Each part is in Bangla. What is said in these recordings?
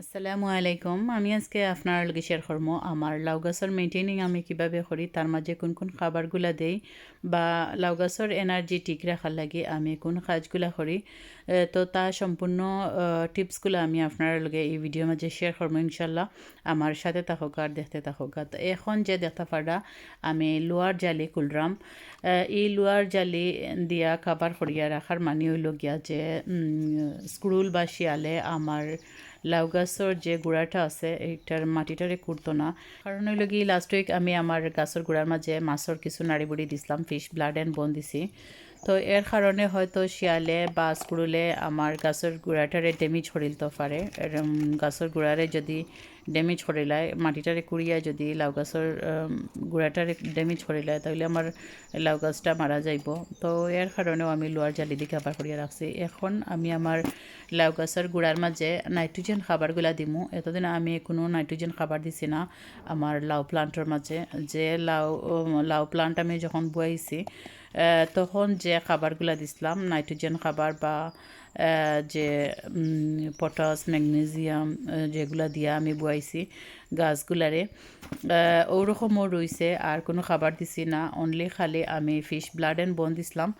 আসসালামু আলাইকুম। আমি আজকে আপনার লগে শেয়ার করব আমার লাউ গাছের মেনটেনিং আমি কীভাবে করি, তার মাঝে কোন কোন খাবারগুলা দেই বা লাউ গাছের এনার্জি ঠিক রাখার লাগে আমি কোন কাজগুলা করি। তো তা সম্পূর্ণ টিপসগুলো আমি আপনার লগে এই ভিডিওর মাঝে শেয়ার করব ইনশাল্লাহ আমার সাথে থাকুক আর দেখতে থাকুক। তো এখন যে দেখতে পারা আমি লোয়ার জালি কুলরাম এই লোয়ার জালি দিয়া খাবার করিয়া রাখার মানে হইল যে স্ক্রুল বা শিয়ালে আমার লাউ গাছর যে গুড়াটা আছে এইটার মাটিটারে কুড়তো না। কারণ হইল কি লাস্ট উইক আমি আমার গাছর গুড়ার মাঝে মাছর কিছু নাড়ি বুড়ি দিছিলাম ফিশ ব্লাড অ্যান্ড বোন দিছি। তো এর কারণে হয়তো শিয়ালে বা স্কুলে আমার গাছের গুড়াটারে ড্যামেজ তো পারে গাছের গুড়ারে যদি ড্যামেজ করিলায় মাটিটারে কুড়িয়া যদি লাউ গাছের গুড়াটারে ড্যামেজ করিলায় তাহলে আমার লাউ গাছটা মারা যাইব। তো এর কারণেও আমি লোয়ার জালি দিয়ে খাবার করিয়া রাখছি। এখন আমি আমার লাউ গাছের গুড়ার মাঝে নাইট্রোজেন খাবারগুলা দিমু। এতদিন আমি কোনো নাইট্রোজেন খাবার দিছি না আমার লাউ প্লান্টের মাঝে। যে লাউ লাউ প্লান্ট আমি যখন বুয়াইছি তখন যে খাবারগুলা দিছিলাম নাইট্রোজেন খাবার বা যে পটাস ম্যাগনেসিয়াম যেগুলা দিয়া আমি বুয়াইছি গাছগুলারে। ওরকমও রইছে, আর কোনো খাবার দিছি না। অনলি খালি আমি ফিশ ব্লাড অ্যান্ড বোন দিছিলাম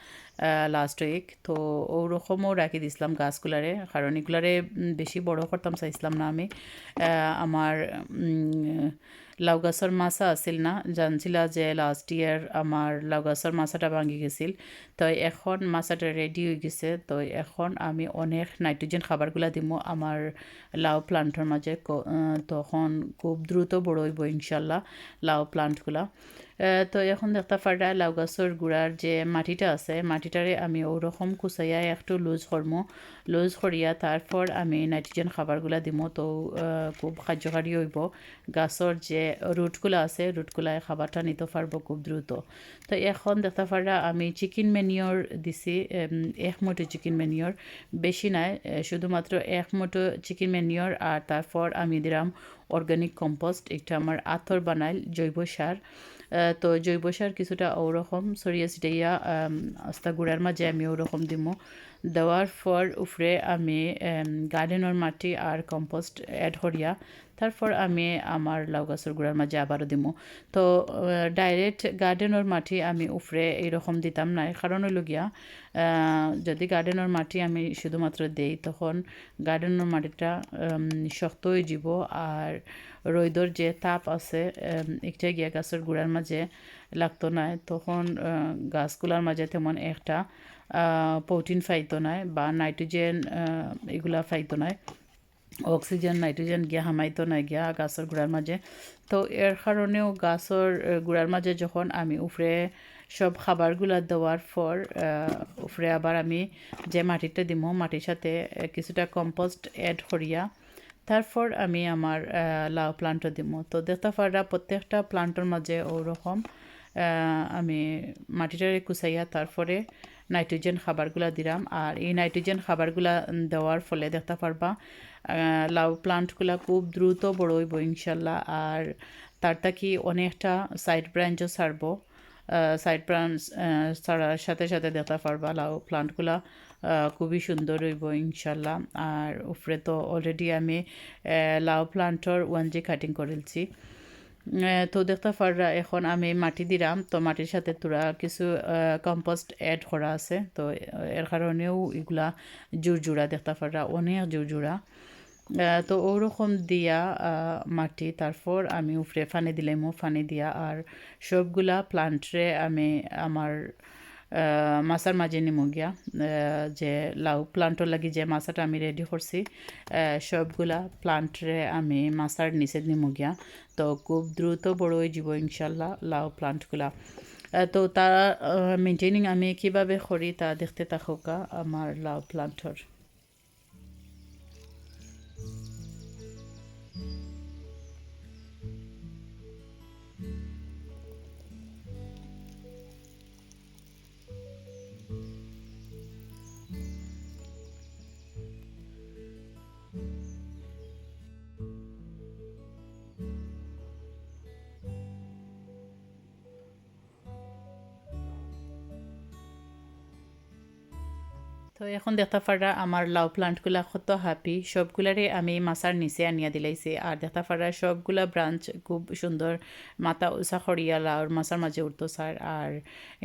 লাস্ট উইক তো ওরকমও রাখি দিছিলাম গাছগুলারে, কারণ এগুলারে বেশি বড় করতাম চাইছিলাম না আমি। আমার লাউ গাছের মাছা আছিল না। জানছিলা যে লাস্ট ইয়ার আমার লাউ গাছের মাছাটা ভাঙি গেছিল। তো এখন মাছাটা রেডি হয়ে গেছে। তো এখন আমি অনেক নাইট্রোজেন খাবারগুলা দিব আমার লাউ প্লান্টর মাঝে তখন খুব দ্রুত বড় হইব ইনশাল্লাহ লাউ প্লান্টগুলা তো এখন দেখতে পারা লাউ গাছের গুড়ার যে মাটিটা আছে মাটিটারে আমি ওরকম কুচাইয়া একটু লুজ করমো লুজ করিয়া তারপর আমি নাইট্রোজেন খাবারগুলা দিব তো খুব কার্যকারী হইব। গাছের যে রুটগুলো আছে রুটগুলায় খাবারটা নিতে পারব খুব দ্রুত তো এখন দেখতে পারা আমি চিকেন মেনিওর দিছি উম, এক মুঠো চিকেন মেনিওর বেশি নাই শুধুমাত্র এক মুঠো চিকেন মেনিওর আর তারপর আমি দিলাম অর্গানিক কম্পোস্ট এটা আমার আতর বানাইল জৈব সার তো জৈব সার কিছুটা ওরকম সরিয়ে ছিটাইয়া আস্তা গুড়ার মাঝে আমি ওরকম দিমো। দেওয়ার পর উপরে আমি গার্ডেনের মাটি আর কম্পোস্ট অ্যাড করিয়া তারপর আমি আমার লাউ গাছের গুড়ার মাঝে আবারও দিমু। তো ডাইরেক্ট গার্ডেনের মাটি আমি উপরে এইরকম দিতাম না কারণ হইল গিয়া যদি গার্ডেনের মাটি আমি শুধুমাত্র দেই, তখন গার্ডেনের মাটিটা শক্ত হয়ে যাব আর রৈদর যে তাপ আছে একটা গিয়া গাছের গুড়ার মাঝে লাগতো না তখন গাছগুলার মাঝে তেমন একটা প্রোটিন ফাইতো নাই বা নাইট্রোজেন এগুলা ফাইতো নাই। অক্সিজেন নাইট্রোজেন গিয়া হামাইতো নাই, গিয়া গাছের গুড়ার মাঝে তো এর কারণেও গাছের গুড়ার মাঝে যখন আমি উফরে সব খাবারগুলা দেওয়ার পর উফরে আবার আমি যে মাটিটা দিব মাটির সাথে কিছুটা কম্পোস্ট অ্যাড করিয়া তারপর আমি আমার লাউ প্লান্টও দিব তো দেখতে পারা প্রত্যেকটা প্লান্টের মাঝে ওরকম আমি মাটিটারে কুচাইয়া তারপরে নাইট্রোজেন খাবারগুলা দিলাম আর এই নাইট্রোজেন খাবারগুলা দেওয়ার ফলে দেখতে পারবা লাউ প্লান্টগুলা খুব দ্রুত বড় হইব ইনশাল্লাহ। আর তার থাকি অনেকটা সাইড ব্রাঞ্চও ছাড়বো সাইড ব্রাঞ্চ ছাড়ার সাথে সাথে দেখতে পারবা লাউ প্লান্টগুলা খুবই সুন্দর হইব ইনশাল্লাহ। আর উপরে তো অলরেডি আমি লাউ প্লান্টর ওয়ান জি কাটিং করেছি। তো দেখতে পাররা এখন আমি মাটি দিলাম তো মাটির সাথে তোরা কিছু কম্পোস্ট অ্যাড করা আছে। তো এর কারণেও এগুলা জোর জোড়া দেখতে পাররা অনেক জোর জোড়া। তো ওরকম দিয়া মাটি, তারপর আমি উপরে ফানে দিলামও ফানে দিয়া, আর সবগুলা প্লান্টরে আমি আমার মাছার মাঝে নিমু গিয়া যে লাউ প্লান্টর লাগি যে মাছাটা আমি রেডি করছি সবগুলা প্লান্টরে আমি মাছার নিচে নিমু গিয়া তো খুব দ্রুত বড় হয়ে যাব ইনশাল্লাহ লাউ প্লান্টগুলা তো তারা মেনটেনিং আমি কীভাবে করি তা দেখতে থাকুকা আমার লাউ প্লান্টর এখন দেখতে পারা আমার লাউ প্লান্টগুলা কত হ্যাপি সবগুলারে আমি মাছার নিচে আনিয়া দিলাইছি। আর দেখতে পারা সবগুলা ব্রাঞ্চ খুব সুন্দর মাথা উষা খড়িয়া লাউর মাছার মাঝে উঠতো স্যার আর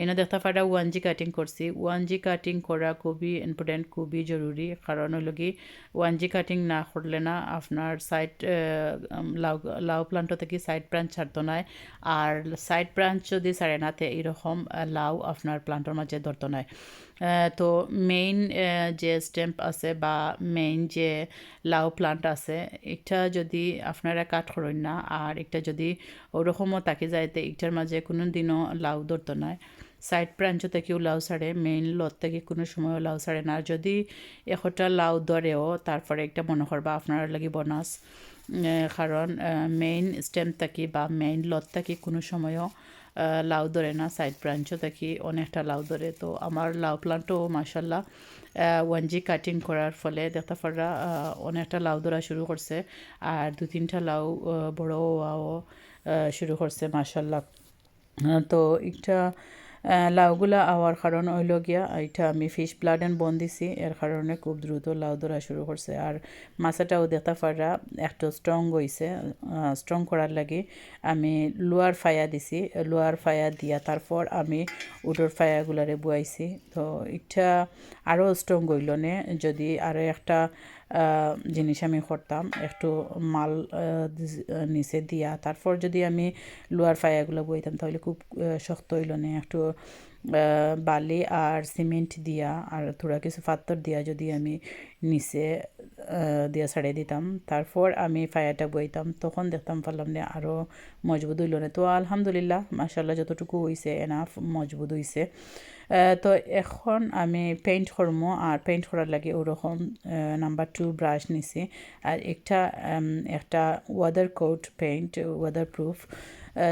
এনে দেখতে পারা ওয়ান জি কাটিং করছি ওয়ান জি কাটিং করা খুবই ইম্পর্টেন্ট খুবই জরুরি কারণ হলো কি ওয়ান জি কাটিং না করলে না আপনার সাইড লাউ লাউ প্লান্ট থেকে সাইড ব্রাঞ্চ ছাড়তো নাই। আর সাইড ব্রাঞ্চ যদি ছাড়ে না তে এরকম লাউ আপনার প্লান্টের মাঝে ধরতো নাই। তো মেইন যে স্টেম্প আছে বা মেইন যে লাউ প্লান্ট আছে, এটা যদি আপনারা কাট করেন না, আর এটা যদি ওরকমও তাকে যাইতে এটার মাঝে কোনো দিনও লাউ ধরতো নাই সাইড ব্রাঞ্চ থেকেও লাউ ছাড়ে মেইন লত থেকে কোনো সময়ও লাউ ছাড়ে না। আর যদি একটা লাউ ধরেও, তারপরে একটা মনে করবা আপনার লাগি বনাস কারণ মেইন স্টেম্প থাকি বা মেইন লত থাকি কোনো সময়ও লাউ ধরে না সাইড ব্রাঞ্চও থাকি অনেকটা লাউ ধরে। তো আমার লাউ প্লান্টও মাসাল্লাহ ওয়ান জি কাটিং করার ফলে দেখতে পাররা অনেকটা লাউ ধরা শুরু করছে। আর দু তিনটা লাউ বড় শুরু করছে মাসাল্লাহ তো আহ, লাউগুলা আওয়ার কারণ হইল গিয়া এটা আমি ফিশ ব্লাড এন্ড বন দিছি এর কারণে খুব দ্রুত লাউ ধরা শুরু করছে। আর মাছটাও দেখতে পারা একটু স্ট্রং হয়েছে স্ট্রং করার লাগে আমি লোয়ার ফায়া দিছি, লোয়ার ফায়া দিয়া তারপর আমি উডোর ফায়াগুলারে বুয়াইছি। তো এটা আরও স্ট্রং হইল নে, যদি আরও একটা জিনিস আমি করতাম। একটু মাল নিচে দিয়া। তারপর যদি আমি লোয়ার ফায়াগুলো বইতাম তাহলে খুব শক্ত হইল না। একটু বালি আর সিমেন্ট দিয়া আর থোড়া কিছু পাথর দিয়া যদি আমি নিচে দিয়া ছাড়িয়ে দিতাম। তারপর আমি ফায়াটা বইতাম। তখন দেখতাম পারলাম না আরও মজবুত হইল না। তো আলহামদুলিল্লাহ মাসাল্লাহ যতটুকু হইছে এনাফ মজবুত আহ, তো এখন আমি পেইন্ট করব আর পেইন্ট করার লাগে ওরকম নাম্বার টু ব্রাশ নিছি। আর একটা একটা weather coat paint weather proof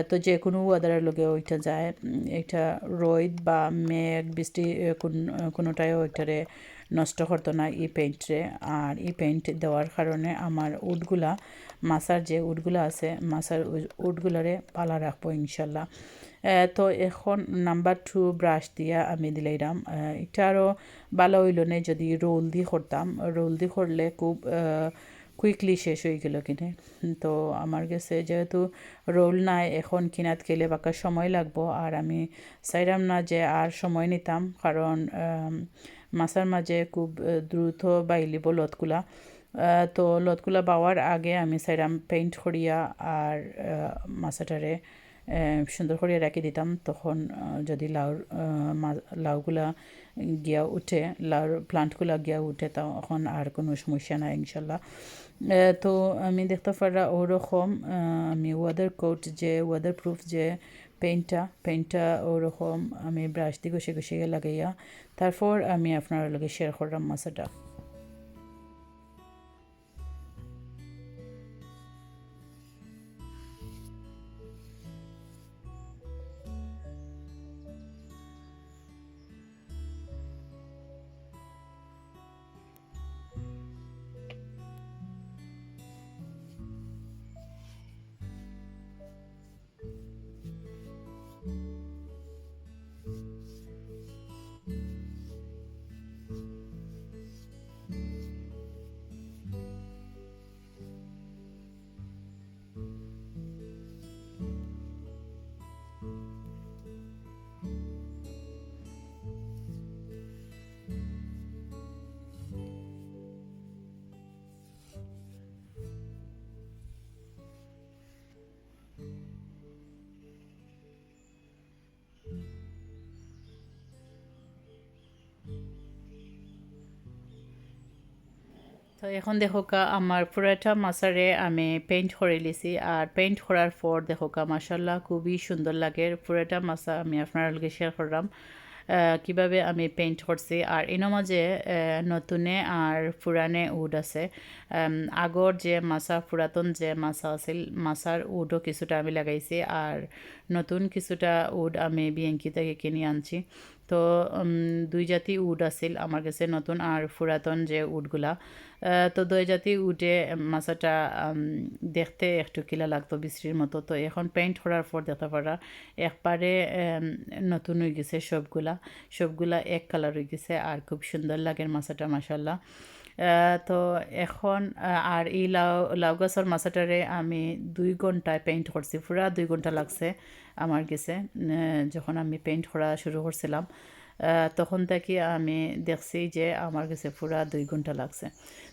তো যে কোনো ওয়াদারের লগে ওইটা যায়। এটা রোদ বা মেঘ বৃষ্টি আহ, কোন- কোনোটাইও ওইটারে নষ্ট করতো না এই পেইন্টে আর এই পেইন্ট দেওয়ার কারণে আমার উডগুলা মাছার যে উডগুলা আছে মাছার উডগুলারে পালা রাখব ইনশাল্লাহ। তো এখন নাম্বার টু ব্রাশ দিয়া আমি দিলাইরাম। এটা আরও ভালো হইল না যদি রোল দি করতাম। রোল দি করলে খুব কুইকলি শেষ হয়ে গেল কিনে। তো আমার কাছে যেহেতু রোল নাই, এখন কিনাত গেলে বাকা সময় লাগবো। আর আমি চাইরাম না যে আর সময় নিতাম, কারণ মাছার মাঝে খুব দ্রুত বাইলিব লতগুলা। তো লতগুলা বাওয়ার আগে আমি চাইরাম পেইন্ট করিয়া আর মাছাটারে সুন্দর করে রেখে দিতাম, তখন যদি লাউর লাউগুলা গিয়া উঠে লাউর প্লান্টগুলা গিয়া উঠে তখন আর কোনো সমস্যা নাই, ইনশাল্লাহ। তো আমি দেখতে পারা ওরকম আমি ওয়াদার কোট যে ওয়াদার প্রুফ যে পেইন্টটা পেইন্টটা ওরকম আমি ব্রাশ দিয়ে ঘষে ঘষে লাগাইয়া তারপর আমি আপনার লগে শেয়ার করলাম মাছটা তো এখন দেখো কা, আমার পুরাটা মাছারে আমি পেইন্ট করে লিছি আর পেইন্ট করার পর দেখো কা মাসাল্লাহ খুবই সুন্দর লাগে। পুরাটা মাছা আমি আপনার লগে শেয়ার করলাম কীভাবে আমি পেইন্ট করছি। আর এর মাঝে নতুনে আর পুরানে উড আছে। আগর যে মাছা পুরাতন যে মাছা আছিল মাছার উডও কিছুটা আমি লাগাইছি। আর নতুন কিছুটা উড আমি বিয়াঙ্কি থেকে কিনে আনছি। তো দুই জাতি উড আছিল। আমার কাছে নতুন আর পুরাতন যে উডগুলা তো দুই জাতি উডে মাছটা দেখতে একটু কিলা লাগতো বিশ্রির মতো। তো এখন পেইন্ট করার পর দেখতে পারা একবারে নতুন হয়ে গেছে সবগুলা। সবগুলা এক কালার হয়ে গেছে আর খুব সুন্দর লাগে মাছটা মাসাল্লাহ তো এখন আর এই লাউ লাউ গাছের মাছটারে আমি দুই ঘন্টায় পেইন্ট করছি পুরা দুই ঘণ্টা লাগছে আমার গেছে যখন আমি পেইন্ট করা শুরু করছিলাম তখন থেকে আমি দেখছি যে আমার কাছে পুরা দুই ঘণ্টা লাগছে।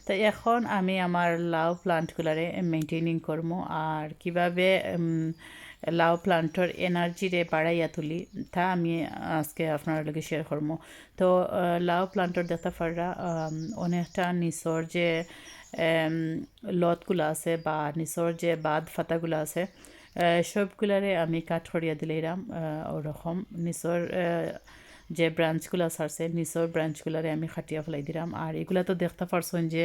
তো এখন আমি আমার লাউ প্লান্টগুলারে মেনটেনিং করব আর কীভাবে উম, লাউ প্লান্টর এনার্জিরে বাড়াইয়া তুলি তা আমি আজকে আপনার লগে শেয়ার করব তো প্লান্টর দেখতে পাররা আম, অনেকটা নিচর যে লতগুলো আছে বা নিচর যে বাদ ফাতাগুলো আছে সবগুলারে আমি কাঠ করিয়া দিলাম ওরকম। নিচর যে ব্রাঞ্চগুলো ছাড়ছে নিচর ব্রাঞ্চগুলারে আমি খাটিয়া ফেলাই দিলাম। আর এগুলা তো দেখতে পারছেন যে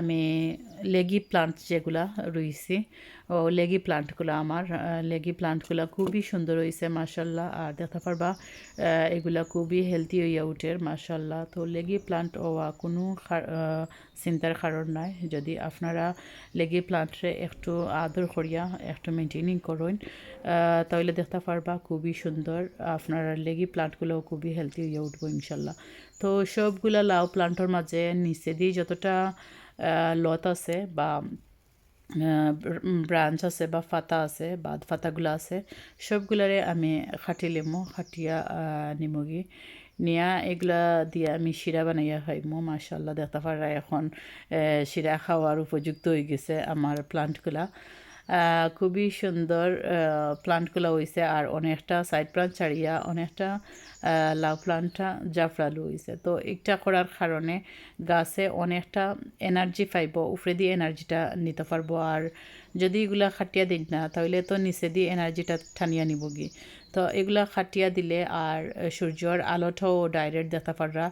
আমি লেগি প্লান্ট যেগুলা রুইছি ও লেগি প্লান্টগুলো আমার লেগি প্লান্টগুলো খুবই সুন্দর হয়েছে মার্শাল্লাহ আর দেখা পারবা এগুলা খুবই হেলদি হইয়া উঠে মার্শাল্লাহ তো লেগি প্লান্ট হওয়া কোনো চিন্তার কারণ নাই। যদি আপনারা লেগি প্লান্টে একটু আদর করিয়া, একটু মেনটেনিং করুন তাহলে দেখতে পারবা খুবই সুন্দর। আপনারা লেগি প্লান্টগুলোও খুবই হেলদি হইয়া উঠবো ইনশাল্লাহ তো সবগুলা লাউ প্লান্টর মাঝে নিচে দিয়ে যতটা লত আছে বা ব্রাঞ্চ আছে বা ফাতা আছে বা ফাতাগুলো আছে, সবগুলারে আমি খাটি লেমো, খাটিয়া নিমগি নিয়া এগুলা দিয়ে আমি শিরা বানাইয়া খাইমো। মাশাল্লাহ দেখতে পারা এখন শিরা খাওয়ার উপযুক্ত হয়ে গেছে আমার প্লান্টগুলা খুবই সুন্দর প্লান্টগুলো হয়েছে আর অনেকটা সাইড প্লান্ট ছাড়িয়া অনেকটা লাউ প্লান্টটা জাফরালু হয়েছে তো এটা করার কারণে গাছে অনেকটা এনার্জি পাইব, উপরে দিয়ে এনার্জিটা নিতে পারব। আর যদি এগুলা খাটিয়া দিন না, তাহলে তো নিচে দিয়ে এনার্জিটা ঠানিয়া নিব গি তো এগুলা খাটিয়া দিলে আর সূর্যর আলোটাও ডাইরেক্ট দেখতে পাররা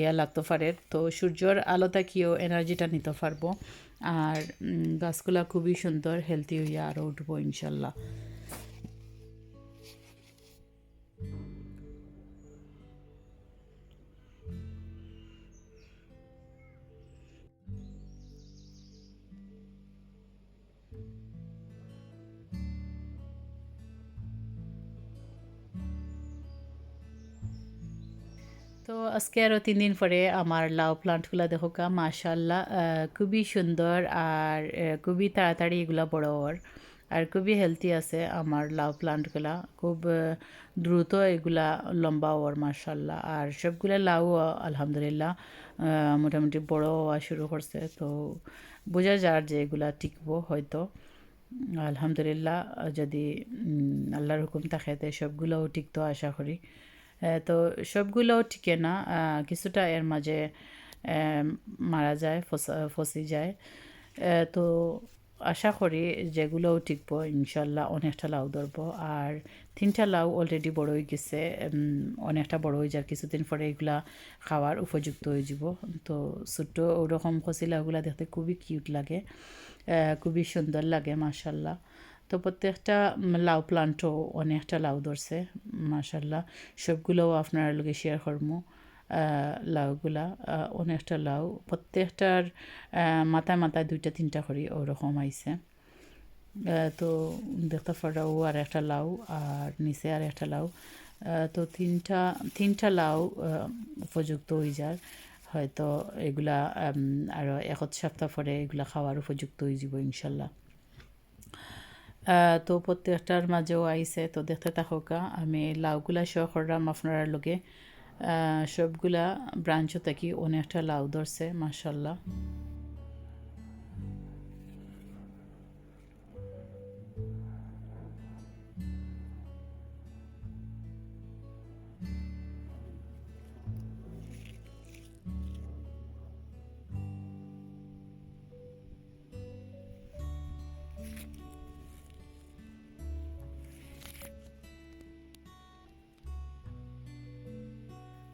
ইয়া লাগতে পারে। তো সূর্যর আলোটা কিও এনার্জিটা নিতে পারব। আর গাছগুলা খুবই সুন্দর হেলদি হইয়া আরও উঠবো ইনশাল্লাহ। তো আজকে আরও তিন দিন পরে আমার লাউ প্লান্টগুলো দেখো কা মাশাল্লাহ খুবই সুন্দর আর খুবই তাড়াতাড়ি এগুলা বড় ওর আর খুবই হেলদি আছে আমার লাউ প্লান্টগুলা খুব দ্রুত এগুলা লম্বা ওর মার্শাল্লাহ আর সবগুলা লাউ, আলহামদুলিল্লাহ মোটামুটি বড় হওয়া শুরু করছে। তো বোঝা যার যে এগুলা টিকবো হয়তো। আলহামদুলিল্লাহ, যদি আল্লাহর হুকুম থাকে, তো সবগুলোও টিকতো, আশা করি। তো সবগুলো টিকে না। কিছুটা এর মাঝে মারা যায়, ফসি যায়। তো আশা করি যেগুলোও টিকবো, ইনশাল্লাহ অনেকটা লাউ ধরবো। আর তিনটা লাউ অলরেডি বড় হয়ে গেছে অনেকটা বড় হয়ে যায় কিছুদিন পরে এগুলা খাওয়ার উপযুক্ত হয়ে যাব। তো ছোট্ট ওরকম খসি লাউগুলা দেখতে খুবই কিউট লাগে। খুবই সুন্দর লাগে, মাশাল্লাহ। তো প্রত্যেকটা লাউ প্লান্টও অনেকটা লাউ ধরছে মাশাল্লাহ সবগুলোও আপনার লোকে শেয়ার করব লাউগুলা। অনেকটা লাউ, প্রত্যেকটার মাথায় মাথায় দুইটা তিনটা করে ওরকম আইছে। তো দেখতে পারা ও আর একটা লাউ আর নিচে আর একটা লাউ। তো তিনটা তিনটা লাউ উপযুক্ত হয়ে যায় হয়তো এগুলা আরও এক সপ্তাহ পরে এগুলা খাওয়ার উপযুক্ত হয়ে যাব ইনশাল্লাহ তো প্রত্যেকটার মাঝেও আইছে, তো দেখতে থাকা আমি লাউগুলা সহ করলাম আপনার লগে। সবগুলা ব্রাঞ্চও থাকি অনেকটা লাউ ধরছে মাসাল্লাহ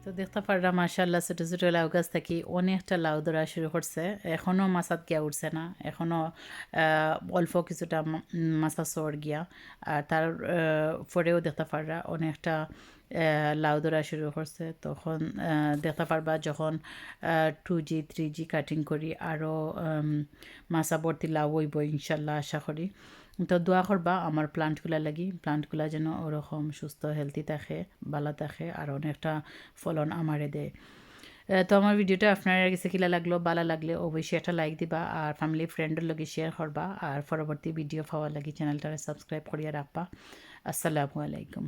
তো দেখতে পারলাম মাশাল্লাহ ছোটো ছোটো লাউ গাছ থাকি অনেকটা লাউ ধরা শুরু করছে। এখনও মাছাত গিয়া উঠছে না এখনও অল্প কিছুটা মাছা চর গিয়া। আর তার পরেও দেখতে পাররা অনেকটা লাউ ধরা শুরু করছে। তখন দেখতে পারবা যখন two G three G cutting করি আরও মাছা ভর্তি লাউ হইব ইনশাল্লাহ আশা করি। তো দোয়া করবা আমার প্লান্টগুলা লাগি প্লান্টগুলা যেন ওরকম সুস্থ হেলদি থাকে ভালো থাকে আর অনেকটা ফলন আমারে দেয় তো আমার ভিডিওটা আপনার কাছে কিলা লাগল ভালো লাগলে অবশ্যই একটা লাইক দিবা আর ফ্যামিলি ফ্রেন্ডের লগে শেয়ার করবা আর পরবর্তী ভিডিও পাওয়ার লাগে চ্যানেলটা সাবস্ক্রাইব করিয়া রাখবা আসসালামু আলাইকুম।